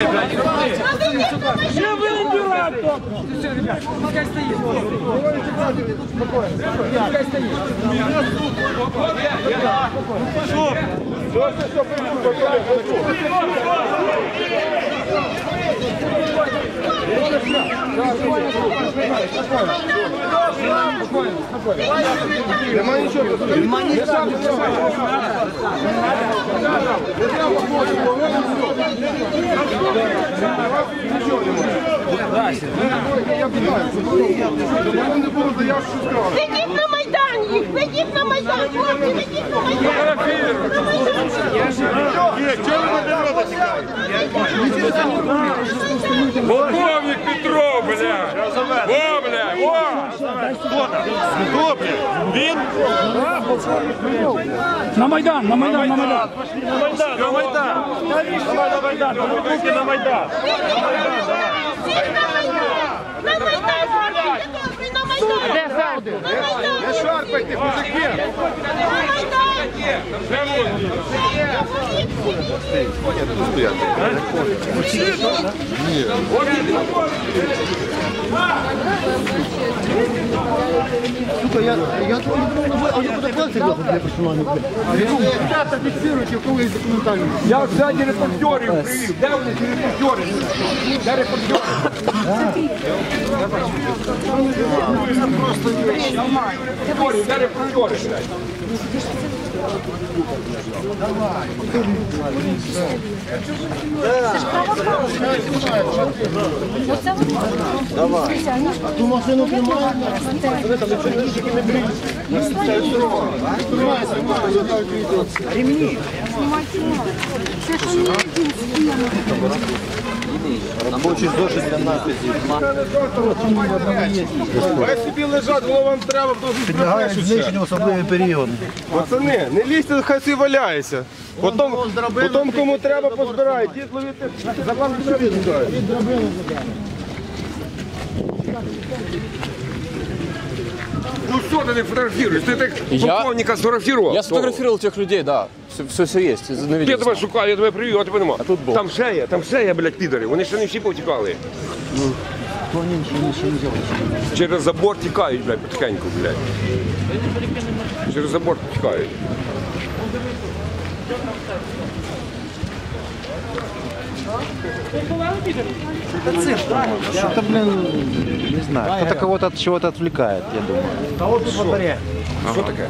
Я выбираю топку! Все, ребят, пускай стоит. Пускай стоит. Все, все, все, Нема нічого. Нема нічого. Не треба походу. Ведіть на Майдан їх! Ведіть на Майдан! Хлопці, ведіть на Майдан! На Майдан! Полковник Петров, бля. О, бля, о. Добре. Він На Майдан, на Майдан, на Майдан. на Майдан. На Майдан. На Майдан. На Майдан. На Майдан! На Майдан! Добрий, на Майдан! Де Фелди? На Майдан! Не шарпайте, мужики! На Майдан! Сука, я, я тут не думаю, а я куда пальцы лезут для персональных, блядь. Ребята, фиксируйте, у кого есть документальный. Я от сьогодні репортерів привів. Де вони ці репортери? Де Репортери? Репортери, Де репортери, блядь? Ту машину тримають. Робочий зошит для нас. Хай собі лежать, головам треба, то Підлягають знищенню особливий період. Пацани, не лізьте, хай собі валяється. Потім, потім кому треба, позбирають. Ті зловити, за вам віддають. Ну що ти не фотографіруєш? Ти так полковника сфотографував. Я сфотографировал тех людей, да. Все, все, все есть. на Я тебе шукаю, я тебе привів, а тебе нема. А тут був. Там є, там є, блядь, підари. Вони ще не всі повтікали. Через забор тікають, блядь, потихеньку, блядь. Через забор тікають. Что-то, блин, не знаю. Кто-то кого-то от чего-то отвлекает, я думаю. Що таке?